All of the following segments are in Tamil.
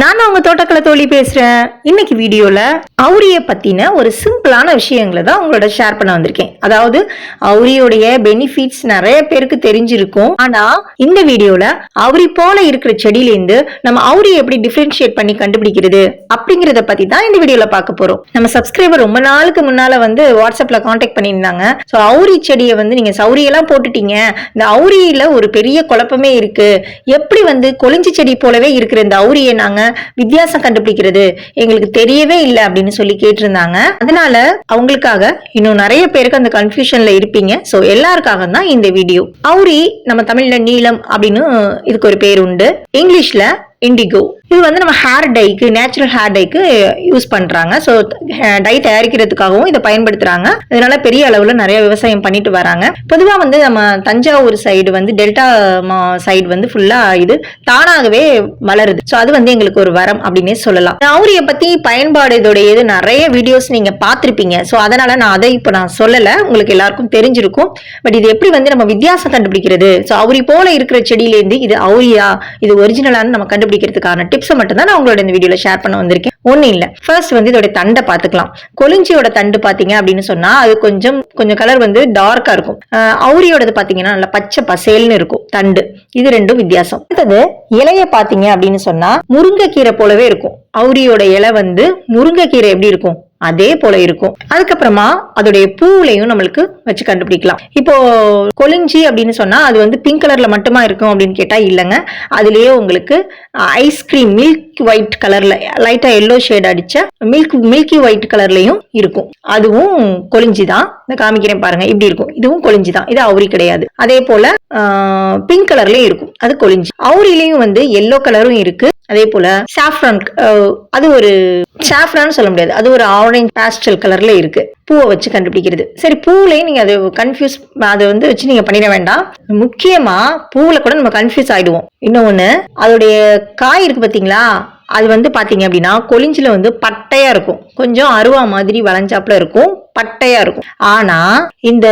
நான் அவங்க தோட்டக்கலை தோழி பேசுகிறேன் இன்னைக்கு வீடியோவில் அவுரியை பற்றின ஒரு சிம்பிளான விஷயங்களை தான் உங்களோட ஷேர் பண்ண வந்திருக்கேன். அதாவது அவுரியோடைய பெனிஃபிட்ஸ் நிறைய பேருக்கு தெரிஞ்சிருக்கும். ஆனால் இந்த வீடியோவில் அவுரி போல இருக்கிற செடியிலேருந்து நம்ம அவுரியை எப்படி டிஃப்ரென்ஷியேட் பண்ணி கண்டுபிடிக்கிறது அப்படிங்கிறத பற்றி தான் இந்த வீடியோவில் பார்க்க போகிறோம் நம்ம சப்ஸ்கிரைபர் ரொம்ப நாளுக்கு முன்னால் வந்து வாட்ஸ்அப்பில் காண்டாக்ட் பண்ணியிருந்தாங்க. ஸோ அவுரி செடியை வந்து நீங்கள் சௌரியெல்லாம் போட்டுட்டீங்க. இந்த அவுரியில் ஒரு பெரிய குழப்பமே இருக்குது எப்படி வந்து கொளிஞ்சி செடி போலவே இருக்கிற இந்த அவுரியை நாங்கள் வித்தியாசம் கண்டுபிடிக்கிறது. எங்களுக்கு தெரியவே இல்லை அப்படின்னு சொல்லி கேட்டிருந்தாங்க. அதனால அவங்களுக்காக இன்னும் நிறைய பேருக்கு அந்த கன்ஃபியூஷன்ல இருப்பீங்க. ஸோ எல்லாருக்காக தான் இந்த வீடியோ அவுரி நம்ம தமிழ்ல நீளம் அப்படின்னு இதுக்கு ஒரு பேர் உண்டு. இங்கிலீஷ்ல இண்டிகோ இது வந்து நம்ம ஹேர் டைக்கு நேச்சுரல் ஹேர் டைக்கு யூஸ் பண்றாங்க. ஸோ டை தயாரிக்கிறதுக்காகவும் இதை பயன்படுத்துறாங்க. இதனால பெரிய அளவுல நிறைய விவசாயம் பண்ணிட்டு வராங்க. பொதுவாக வந்து நம்ம தஞ்சாவூர் சைடு வந்து டெல்டா சைடு வந்து ஃபுல்லா இது தானாகவே வளருது. ஸோ அது வந்து எங்களுக்கு ஒரு வரம் அப்படின்னே சொல்லலாம். அவுரிய பத்தி பயன்பாடு இதோடைய இது நிறைய வீடியோஸ் நீங்க பார்த்துருப்பீங்க. ஸோ அதனால நான் அதை இப்போ நான் சொல்லலை. உங்களுக்கு எல்லாருக்கும் தெரிஞ்சிருக்கும். பட் இது எப்படி வந்து நம்ம வித்தியாசம் கண்டுபிடிக்கிறது? ஸோ அவுரி போல இருக்கிற செடியிலேருந்து இது அவுரியா இது ஒரிஜினலானு நம்ம கண்டுபிடிக்கிறதுக்கான டிப்ஸை மட்டும் தான் நான் உங்களோட இந்த வீடியோல ஷேர் பண்ண வந்திருக்கேன். ஒன்றும் இல்லை. ஃபர்ஸ்ட் வந்து இதோட தண்டை பார்த்துக்கலாம். கொலிஞ்சியோட தண்டு பார்த்தீங்க அப்படின்னு சொன்னா அது கொஞ்சம் கொஞ்சம் கலர் வந்து டார்க்கா இருக்கும். அவுரியோடது பார்த்தீங்கன்னா நல்லா பச்சை பசேல்னு இருக்கும். தண்டு. இது ரெண்டும் வித்தியாசம். அடுத்தது இலைய பார்த்தீங்க அப்படின்னு சொன்னா முருங்கைக்கீரை போலவே இருக்கும். அவுரியோட இலை வந்து முருங்கைக்கீரை எப்படி இருக்கும்? அதே போல இருக்கும். அதுக்கப்புறமா அதோடைய பூவுலையும் நம்மளுக்கு வச்சு கண்டுபிடிக்கலாம். இப்போ கொலிஞ்சி அப்படின்னு சொன்னா அது வந்து பிங்க் கலர்ல மட்டுமா இருக்கும் அப்படின்னு கேட்டா இல்லைங்க. அதுலயே உங்களுக்கு ஐஸ்கிரீம் மில்க் ஒயிட் கலர்ல லைட்டா எல்லோ ஷேட் அடிச்ச மில்க் மில்கி ஒயிட் கலர்லயும் இருக்கும். அதுவும் கொலிஞ்சி தான். இந்த காமிக்கிறேன் பாருங்க. இப்படி இருக்கும். இதுவும் கொளிஞ்சி தான். இது அவுரி கிடையாது. அதே போல பிங்க் கலர்லயும் இருக்கும். அது கொளிஞ்சி அவுரிலையும் வந்து எல்லோ கலரும் இருக்கு. அதே போல சாஃப்ரான் அது ஒரு சாஃப்ரான் சொல்ல முடியாது. அது ஒரு ஆரஞ்சு பேஸ்டல் கலர்ல இருக்கு. பூவை வச்சு கண்டுபிடிக்கிறது. சரி பூவிலையும் நீங்க அது கன்ஃபியூஸ் அதை வந்து வச்சு நீங்க பண்ணிட வேண்டாம். முக்கியமா பூவில் கூட நம்ம கன்ஃபியூஸ் ஆயிடுவோம். இன்னொன்னு அதோடைய காய் இருக்கு பாத்தீங்களா? அது வந்து பாத்தீங்க அப்படின்னா கொளிஞ்சில வந்து பட்டையா இருக்கும். கொஞ்சம் அருவா மாதிரி வளைஞ்சாப்புல இருக்கும். பட்டையா இருக்கும். ஆனா இந்த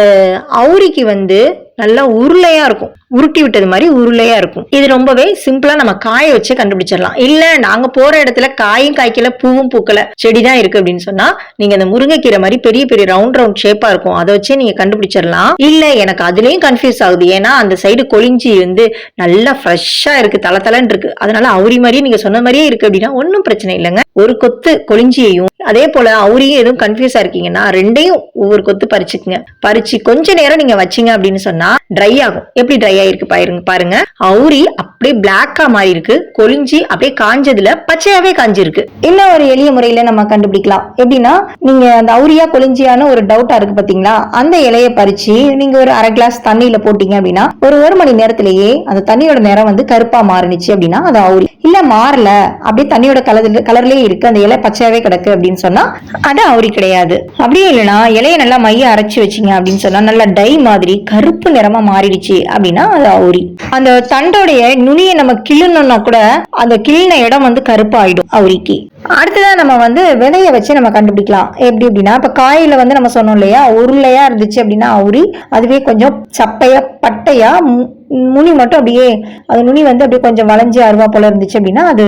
அவுரிக்கு வந்து நல்லா உருளையா இருக்கும். உருட்டி விட்டது மாதிரி உருளையா இருக்கும். இது ரொம்பவே சிம்பிளா நம்ம காய வச்சு கண்டுபிடிச்சிடலாம். இல்ல நாங்க போற இடத்துல காயும் காய்க்கல பூவும் பூக்கல செடி தான் இருக்கு அப்படின்னு சொன்னா நீங்க அந்த முருங்கைக்கீரை மாதிரி பெரிய பெரிய ரவுண்ட் ரவுண்ட் ஷேப்பா இருக்கும். அதை வச்சே நீங்க கண்டுபிடிச்சிடலாம். இல்ல எனக்கு அதுலயும் கன்ஃபியூஸ் ஆகுது. ஏன்னா அந்த சைடு கொளிஞ்சி வந்து நல்லா ஃப்ரெஷ்ஷா இருக்கு தல தலன்னு இருக்கு. அதனால அவுரி மாதிரியே நீங்க சொன்ன மாதிரியே இருக்கு அப்படின்னா ஒன்றும் பிரச்சனை இல்லைங்க. ஒரு கொத்து கொளிஞ்சியையும் அதே போல அவுரியும் எதுவும் கன்ஃபியூஸா இருக்கீங்கன்னா ரெண்டையும் ஒவ்வொரு கொத்து பறிச்சுக்குங்க. பறிச்சு கொஞ்ச நேரம் நீங்க வச்சீங்க அப்படின்னு சொன்னா ட்ரை ஆகும். எப்படி ட்ரை ஆயிருக்கு பாருங்க பாருங்க. அவுரி அப்படியே பிளாக்கா மாறி இருக்கு. கொளிஞ்சி அப்படியே காஞ்சதுல பச்சையாவே காஞ்சிருக்கு. இன்னும் ஒரு எளிய முறையில நம்ம கண்டுபிடிக்கலாம்? எப்படின்னா நீங்க அந்த அவுரியா கொளிஞ்சியான ஒரு டவுட்டா இருக்கு பாத்தீங்களா? அந்த இலைய பறிச்சு நீங்க ஒரு அரை கிளாஸ் தண்ணியில போட்டீங்க அப்படின்னா ஒரு ஒரு மணி நேரத்திலேயே அந்த தண்ணியோட நேரம் வந்து கருப்பா மாறினுச்சு அப்படின்னா அது அவுரி. இல்ல மாறல அப்படியே தண்ணியோட கலர் கலர்லயே இருக்கு. அந்த இலை பச்சையாவே கிடக்கு அப்படின்னு சொன்னா அது அவுரி கிடையாது. அப்படியே இல்லைன்னா இலையை நல்லா மைய அரைச்சு வச்சீங்க அப்படின்னு சொன்னா நல்லா டை மாதிரி கருப்பு நிறமா மாறிடுச்சு அப்படின்னா அது அவுரி. அந்த தண்டோடைய நுனியை நம்ம கிள்ளணும்னா கூட அந்த கிள்ளின இடம் வந்து கருப்பாயிடும் அவுரிக்கு. அடுத்ததா நம்ம வந்து விதையை வச்சு நம்ம கண்டுபிடிக்கலாம். எப்படி அப்படின்னா இப்போ காயில வந்து நம்ம சொன்னோம் இல்லையா உருளையா இருந்துச்சு அப்படின்னா அவுரி அதுவே கொஞ்சம் சப்பையா பட்டையா மு- நுனி மட்டும் அப்படியே அது நுனி வந்து அப்படியே கொஞ்சம் வளைஞ்சி அருவா போல இருந்துச்சு அப்படின்னா அது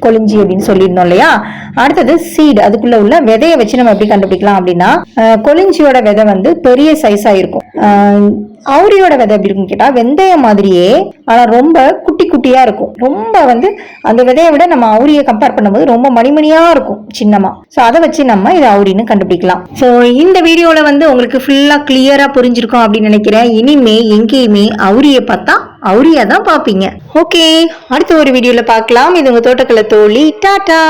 கொளிஞ்சி அப்படின்னு சொல்லியிருந்தோம் இல்லையா? அடுத்தது சீடு அதுக்குள்ள உள்ள விதையை வச்சு நம்ம எப்படி கண்டுபிடிக்கலாம் அப்படின்னா அஹ், கொளிஞ்சியோட விதை வந்து பெரிய சைஸா இருக்கும். அவுரியோட விதை எப்படி இருக்குன்னு கேட்டா வெந்தயம் மாதிரியே ஆனா ரொம்ப குட்டி குட்டியா இருக்கும். ரொம்ப வந்து அந்த விதையை விட நம்ம அவுரியை கம்பேர் பண்ணும்போது ரொம்ப மணிமணியா இருக்கும் சின்னமா. சோ அதை வச்சு நம்ம இது அவுரின்னு கண்டுபிடிக்கலாம். சோ இந்த வீடியோல வந்து உங்களுக்கு ஃபுல்லா கிளியரா புரிஞ்சிருக்கும் அப்படின்னு நினைக்கிறேன். இனிமே எங்கேயுமே அவுரியை பார்த்தா அவுரியா தான் பாப்பீங்க ஓகே அடுத்த ஒரு வீடியோல பார்க்கலாம். இது உங்க தோட்டக்கலை தோழி. டாட்டா